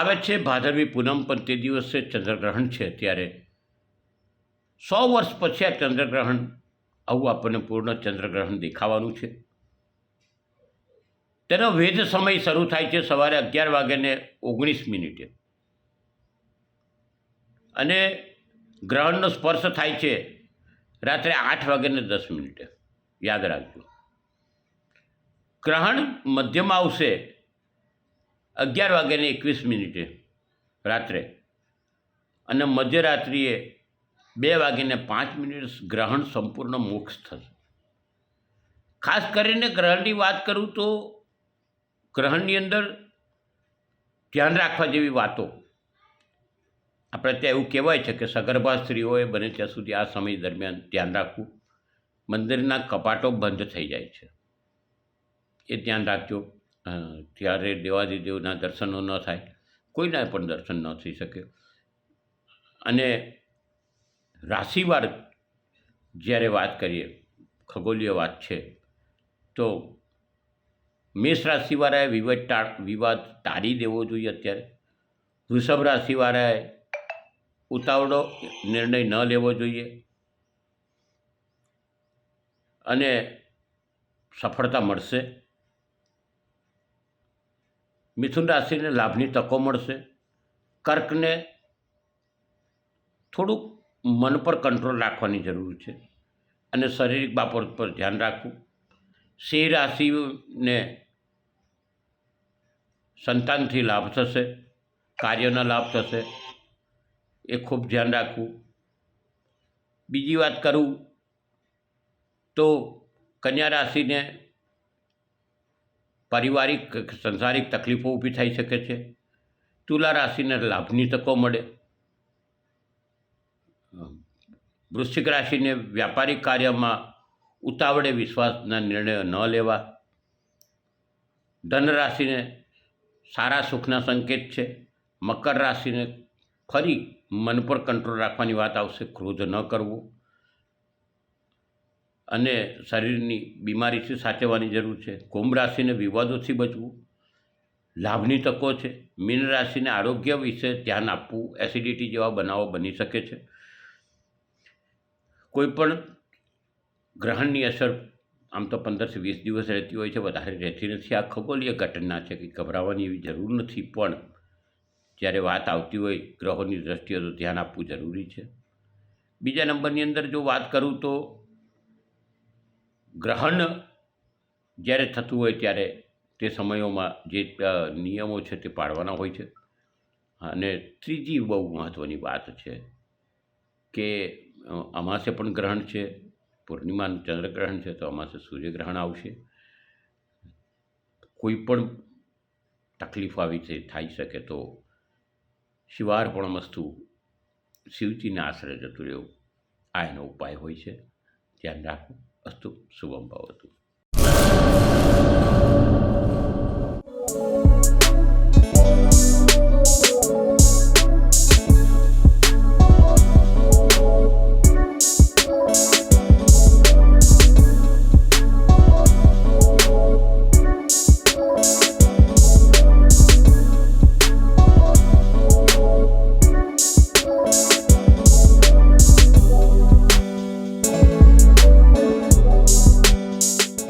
આવે છે, ભાદરવી પૂનમ, પણ તે દિવસે ચંદ્રગ્રહણ છે ત્યારે. સો વર્ષ પછી આ ચંદ્રગ્રહણ, આવું આપણને પૂર્ણ ચંદ્રગ્રહણ દેખાવાનું છે. તેનો વેદ સમય શરૂ થાય છે સવારે અગિયાર વાગ્યાને ઓગણીસ મિનિટે. અને ગ્રહણનો સ્પર્શ થાય છે રાત્રે આઠ વાગ્યાને દસ મિનિટે. યાદ રાખજો. ગ્રહણ મધ્યમાં આવશે અગિયાર વાગ્યાને એકવીસ મિનિટે રાત્રે. અને મધ્યરાત્રિએ બે વાગ્યાને પાંચ મિનિટ ગ્રહણ સંપૂર્ણ મોક્ષ થશે. ખાસ કરીને ગ્રહણની વાત કરું તો ગ્રહણની અંદર ધ્યાન રાખવા જેવી વાતો. આપણે ત્યાં એવું કહેવાય છે કે સગર્ભા સ્ત્રીઓએ બને ત્યાં સુધી આ સમય દરમિયાન ધ્યાન રાખવું. મંદિરના કપાટો બંધ થઈ જાય છે. એ ધ્યાન રાખજો. ત્યારે દેવાદિદેવના દર્શનો ન થાય. કોઈના પણ દર્શન ન થઈ શકે. અને રાશિવાર જ્યારે વાત કરીએ, ખગોલીય વાત છે, તો મેષ રાશિવાળાએ વિવાદ ટા, વિવાદ ટાળી દેવો જોઈએ અત્યારે. વૃષભ રાશિવાળાએ ઉતાવળો, નિર્ણય ન લેવો જોઈએ. અને સફળતા મળશે. મિથુન રાશિને લાભની તકો મળશે. કર્કને થોડુંક મન પર કંટ્રોલ રાખવાની જરૂર છે અને શારીરિક બાબત પર ધ્યાન રાખવું. સિંહ રાશિને સંતાનથી લાભ થશે, કાર્યનો લાભ થશે, એ ખૂબ ધ્યાન રાખવું. બીજી વાત કરું તો કન્યા રાશિને પારિવારિક સંસારિક તકલીફો ઊભી થઈ શકે છે. તુલા રાશિને લાભની તકો મળે. વૃશ્ચિક રાશિને વ્યાપારિક કાર્યમાં ઉતાવળે વિશ્વાસના નિર્ણયો ન લેવા. ધન રાશિને સારા સુખના સંકેત છે. મકર રાશિને ફરી મન પર કંટ્રોલ રાખવાની વાત આવશે. ક્રોધ ન કરવો. અને શરીરની બીમારીથી સાચવવાની જરૂર છે. કુંભ રાશિને વિવાદોથી બચવું લાભની તકો છે. મીન રાશિને આરોગ્ય વિશે ધ્યાન આપવું એસિડિટી જેવા બનાવો બની શકે છે. કોઈપણ ગ્રહણની અસર આમ તો પંદરથી વીસ દિવસ રહેતી હોય છે, વધારે રહેતી નથી. આ ખગોલીય ઘટના છે કે ગભરાવાની એવી જરૂર નથી, પણ જ્યારે વાત આવતી હોય ગ્રહોની દ્રષ્ટિએ તો ધ્યાન આપવું જરૂરી છે. બીજા નંબરની અંદર જો વાત કરું તો ગ્રહણ જ્યારે થતું હોય ત્યારે તે સમયોમાં જે નિયમો છે તે પાળવાના હોય છે. અને ત્રીજી બહુ મહત્ત્વની વાત છે કે અમાસે પણ ગ્રહણ છે, પૂર્ણિમાનું ચંદ્રગ્રહણ છે, તો અમાસે સૂર્યગ્રહણ આવશે. કોઈ પણ તકલીફ આવી છે થઈ શકે તો શિવાર્પણ વસ્તુ શિવજીના આશરે જતું રહેવું આ એનો ઉપાય હોય છે. ધ્યાન રાખવું अस्तु शुभं भवतु